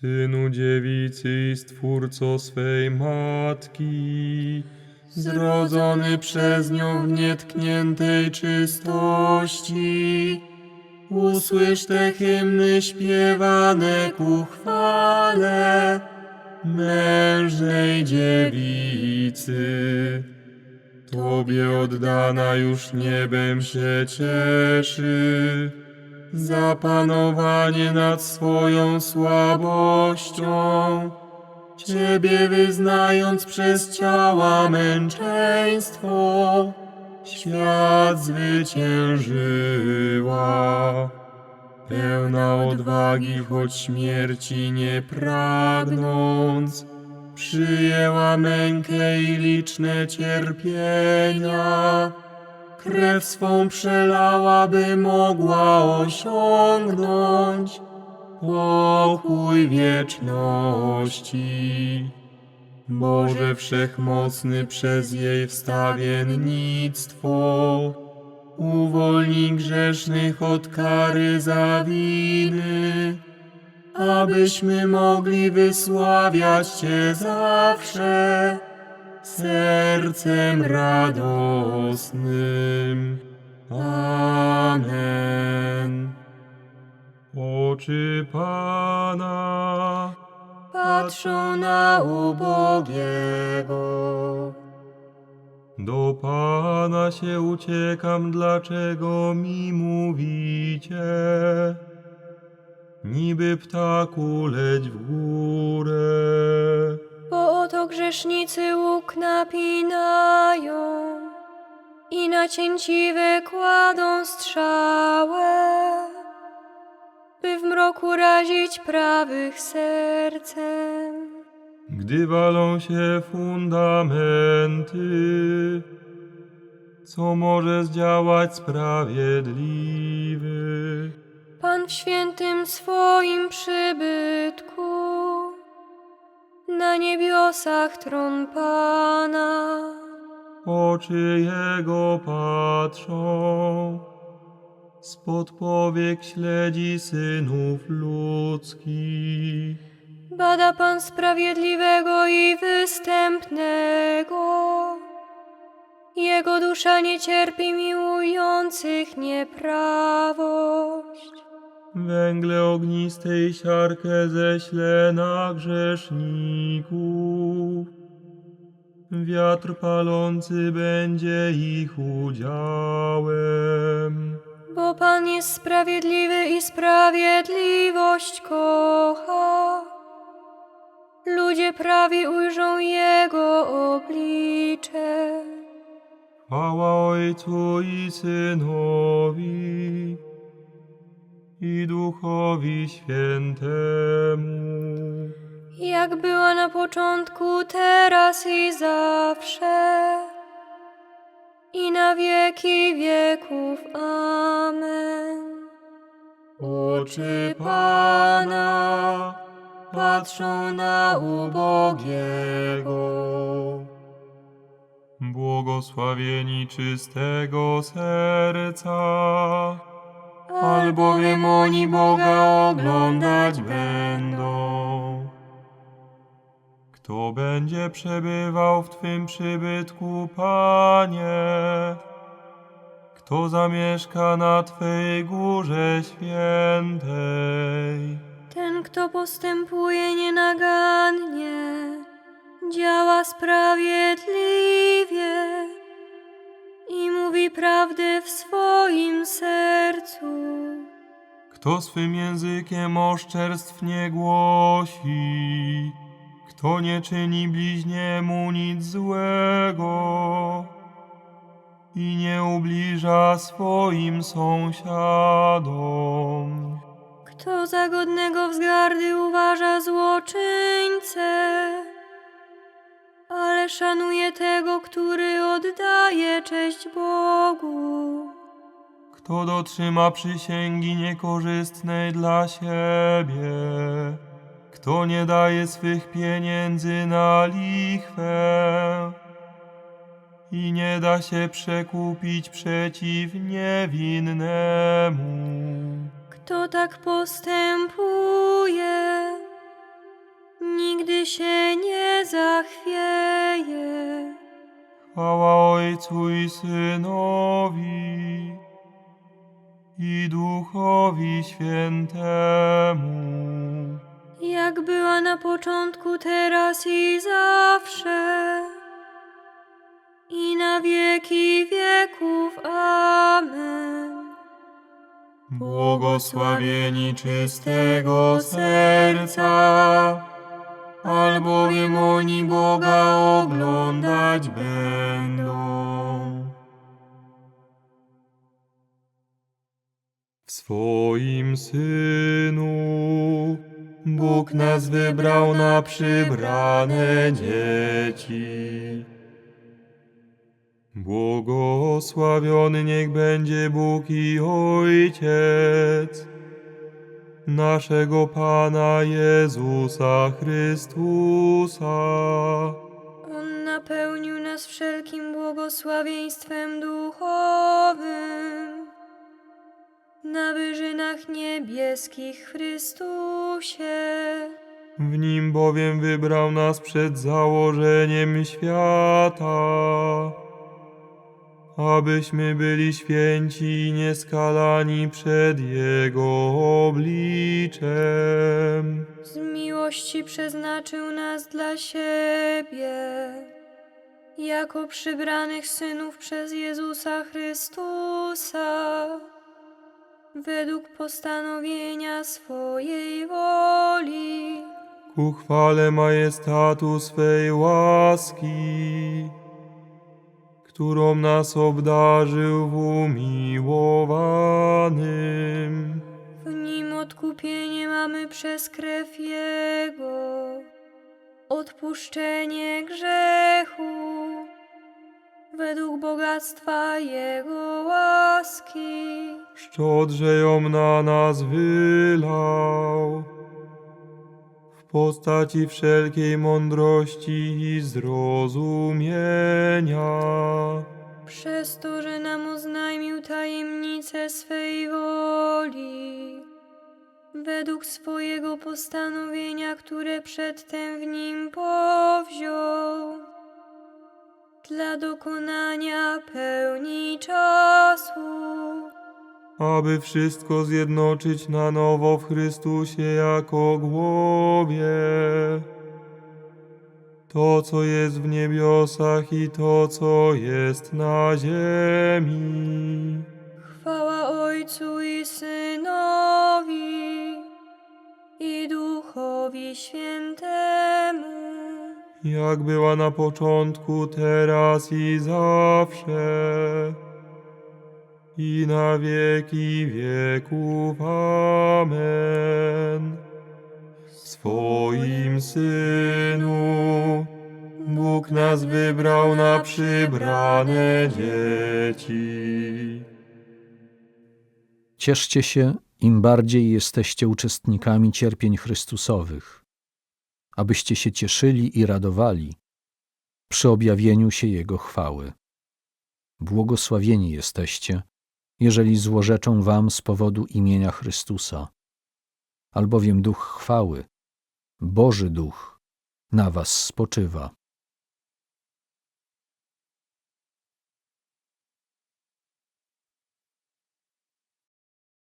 Synu dziewicy i stwórco swej matki, zrodzony przez nią w nietkniętej czystości, usłysz te hymny śpiewane ku chwale mężnej dziewicy. Tobie oddana już niebem się cieszy, zapanowanie nad swoją słabością, Ciebie wyznając przez ciała męczeństwo, świat zwyciężyła. Pełna odwagi, choć śmierci nie pragnąc, przyjęła mękę i liczne cierpienia. Krew swą przelała, by mogła osiągnąć pokój wieczności. Boże Wszechmocny przez jej wstawiennictwo uwolnij grzesznych od kary za winy, abyśmy mogli wysławiać Cię zawsze sercem radosnym. Amen. Oczy Pana Patrzą na ubogiego. do Pana się uciekam, dlaczego mi mówicie? Niby ptaku leć w górę. Oto grzesznicy łuk napinają i na cięciwe kładą strzałę, by w mroku razić prawych sercem. Gdy walą się fundamenty, co może zdziałać sprawiedliwy? Pan w świętym swoim przybytku, na niebiosach tron Pana. Oczy Jego patrzą, spod powiek śledzi synów ludzkich. Bada Pan sprawiedliwego i występnego. Jego dusza nie cierpi miłujących nieprawość. Węgle ogniste i siarkę ześle na grzeszników. Wiatr palący będzie ich udziałem. Bo Pan jest sprawiedliwy i sprawiedliwość kocha. Ludzie prawi ujrzą Jego oblicze. Chwała Ojcu i Synowi i Duchowi Świętemu. Jak była na początku, teraz i zawsze, i na wieki wieków. Amen. Oczy Pana patrzą na ubogiego. Błogosławieni czystego serca, albowiem oni Boga oglądać będą. Kto będzie przebywał w Twym przybytku, Panie? Kto zamieszka na Twej górze świętej? Ten, kto postępuje nienagannie, działa sprawiedliwie i mówi prawdę w swoim. Kto swym językiem oszczerstw nie głosi? Kto nie czyni bliźniemu nic złego i nie ubliża swoim sąsiadom? Kto za godnego wzgardy uważa złoczyńcę, ale szanuje tego, który oddaje cześć Bogu. Kto dotrzyma przysięgi niekorzystnej dla siebie, kto nie daje swych pieniędzy na lichwę i nie da się przekupić przeciw niewinnemu. Kto tak postępuje, nigdy się nie zachwieje. Chwała Ojcu i Synowi i Duchowi Świętemu. jak była na początku, teraz i zawsze, i na wieki wieków. Amen. Błogosławieni czystego serca, albowiem oni Boga oglądać będą. Swoim Synu Bóg nas wybrał na przybrane dzieci. Błogosławiony niech będzie Bóg i Ojciec naszego Pana Jezusa Chrystusa. On napełnił nas wszelkim błogosławieństwem duchowym na wyżynach niebieskich Chrystusie. W nim bowiem wybrał nas przed założeniem świata, abyśmy byli święci i nieskalani przed Jego obliczem. Z miłości przeznaczył nas dla siebie, jako przybranych synów przez Jezusa Chrystusa, według postanowienia swojej woli. ku chwale majestatu swej łaski, którą nas obdarzył w umiłowanym. W nim odkupienie mamy przez krew Jego, odpuszczenie grzechu, według bogactwa Jego łaski. Szczodrze ją na nas wylał, w postaci wszelkiej mądrości i zrozumienia. Przez to, że nam oznajmił tajemnicę swej woli, według swojego postanowienia, które przedtem w nim powziął, dla dokonania pełni czasu. Aby wszystko zjednoczyć na nowo w Chrystusie jako głowie. To, co jest w niebiosach i to, co jest na ziemi. Chwała Ojcu i Synowi i Duchowi Świętemu. Jak była na początku, teraz i zawsze, i na wieki wieków. Amen. W swoim Synu Bóg nas wybrał na przybrane dzieci. Cieszcie się, im bardziej jesteście uczestnikami cierpień Chrystusowych, abyście się cieszyli i radowali przy objawieniu się Jego chwały. Błogosławieni jesteście, jeżeli złorzeczą wam z powodu imienia Chrystusa, albowiem Duch chwały, Boży Duch, na was spoczywa.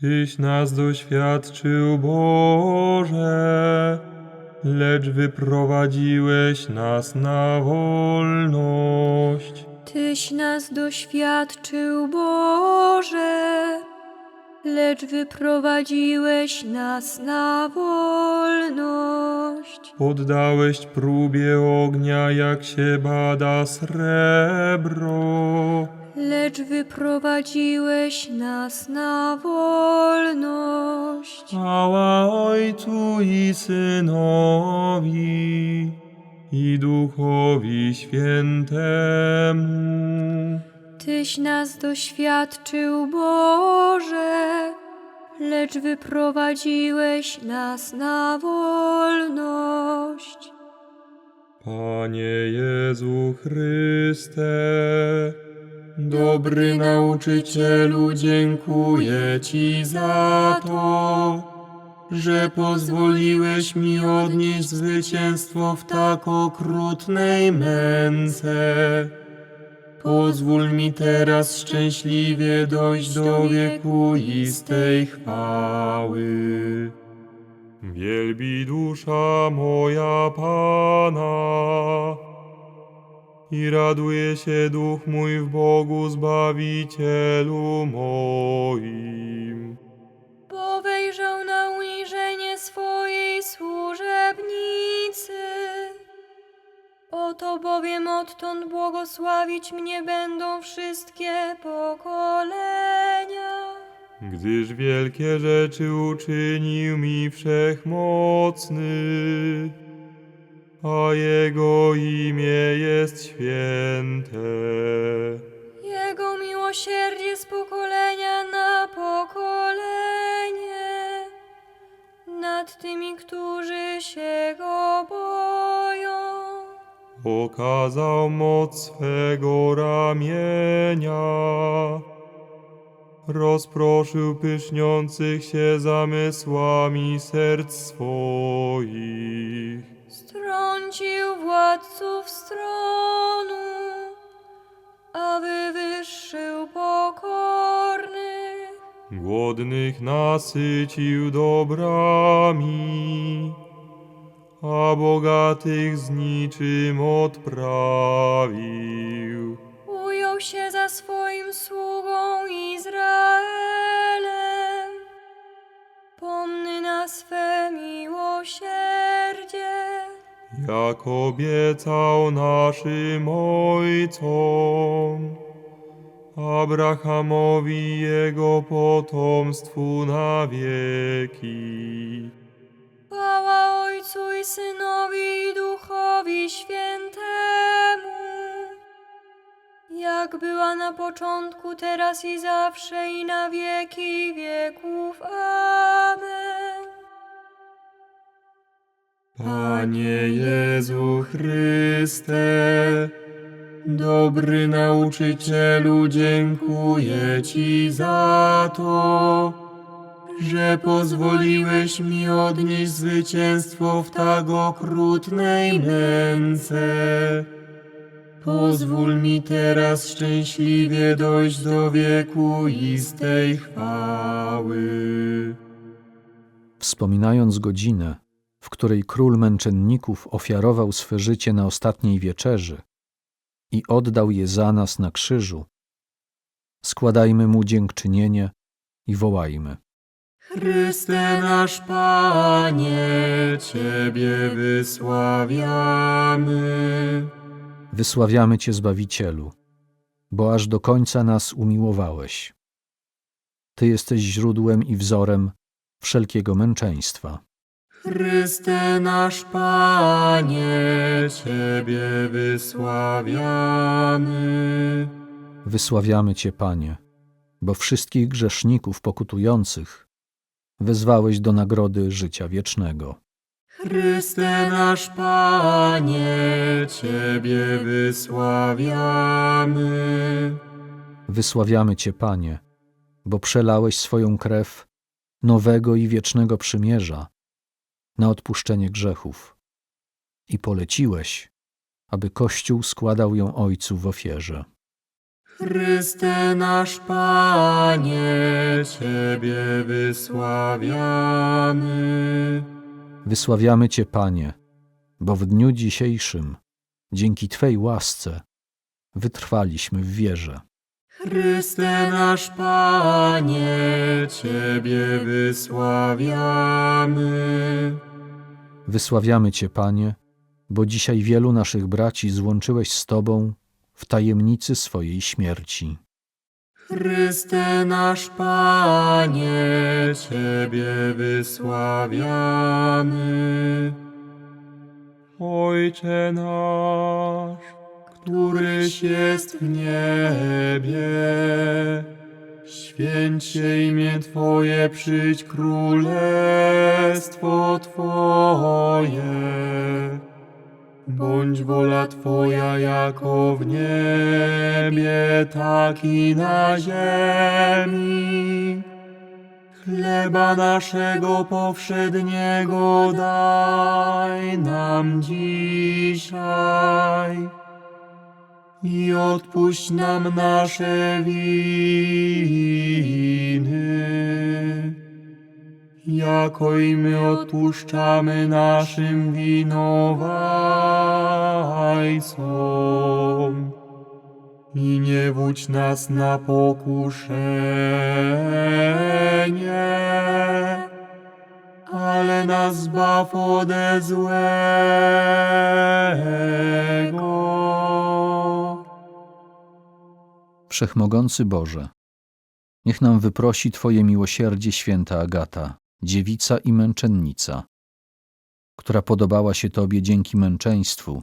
Tyś nas doświadczył, Boże, lecz wyprowadziłeś nas na wolność. Tyś nas doświadczył, Boże, lecz wyprowadziłeś nas na wolność. Poddałeś próbie ognia, jak się bada srebro. lecz wyprowadziłeś nas na wolność. Chwała Ojcu i Synowi i Duchowi Świętemu. Tyś nas doświadczył, Boże, lecz wyprowadziłeś nas na wolność. Panie Jezu Chryste, dobry nauczycielu, dziękuję Ci za to, że pozwoliłeś mi odnieść zwycięstwo w tak okrutnej męce. Pozwól mi teraz szczęśliwie dojść do wiekuistej chwały. Wielbi dusza moja Pana i raduje się duch mój w Bogu Zbawicielu moim. Oto bowiem odtąd błogosławić mnie będą wszystkie pokolenia. Gdyż wielkie rzeczy uczynił mi wszechmocny, a Jego imię jest święte. Jego miłosierdzie z pokolenia na pokolenie nad tymi, którzy się go boją. Okazał moc swego ramienia, rozproszył pyszniących się zamysłami serc swoich. Strącił władców stronu, a wywyższył pokornych. Głodnych nasycił dobrami, a bogatych z niczym odprawił. Ujął się za swoim sługą Izraelem. Pomny na swe miłosierdzie. Jak obiecał naszym ojcom, Abrahamowi jego potomstwu na wieki. Ojcu i Synowi i Duchowi Świętemu, jak była na początku, teraz i zawsze i na wieki wieków. Amen. Panie Jezu Chryste, dobry nauczycielu, dziękuję Ci za to, że pozwoliłeś mi odnieść zwycięstwo w tak okrutnej męce. Pozwól mi teraz szczęśliwie dojść do wiekuistej chwały. Wspominając godzinę, w której król męczenników ofiarował swe życie na ostatniej wieczerzy i oddał je za nas na krzyżu, składajmy mu dziękczynienie i wołajmy. Chryste nasz Panie, Ciebie wysławiamy. Wysławiamy Cię, Zbawicielu, bo aż do końca nas umiłowałeś. Ty jesteś źródłem i wzorem wszelkiego męczeństwa. Chryste nasz Panie, Ciebie wysławiamy. Wysławiamy Cię, Panie, bo wszystkich grzeszników pokutujących wezwałeś do nagrody życia wiecznego. Chryste nasz Panie, Ciebie wysławiamy. Wysławiamy Cię, Panie, bo przelałeś swoją krew nowego i wiecznego przymierza na odpuszczenie grzechów i poleciłeś, aby Kościół składał ją Ojcu w ofierze. Chryste nasz Panie, Ciebie wysławiamy. Wysławiamy Cię, Panie, bo w dniu dzisiejszym, dzięki Twej łasce, wytrwaliśmy w wierze. Chryste nasz Panie, Ciebie wysławiamy. Wysławiamy Cię, Panie, bo dzisiaj wielu naszych braci złączyłeś z Tobą w tajemnicy swojej śmierci. Chryste nasz Panie, Ciebie wysławiamy. Ojcze nasz, któryś jest w niebie, święć się imię Twoje, przyjdź królestwo Twoje. Bądź wola Twoja jako w niebie, tak i na ziemi. Chleba naszego powszedniego daj nam dzisiaj i odpuść nam nasze winy, jako i my odpuszczamy naszym winowajcom. I nie wódź nas na pokuszenie, ale nas zbaw ode złego. Wszechmogący Boże, niech nam wyprosi Twoje miłosierdzie święta Agata, dziewica i męczennica, która podobała się Tobie dzięki męczeństwu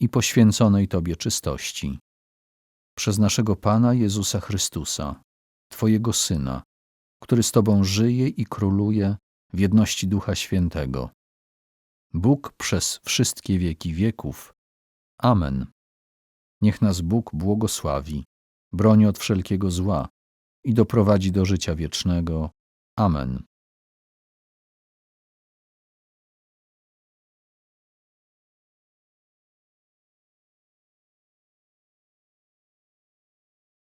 i poświęconej Tobie czystości. Przez naszego Pana Jezusa Chrystusa, Twojego Syna, który z Tobą żyje i króluje w jedności Ducha Świętego. Bóg przez wszystkie wieki wieków. Amen. Niech nas Bóg błogosławi, broni od wszelkiego zła i doprowadzi do życia wiecznego. Amen.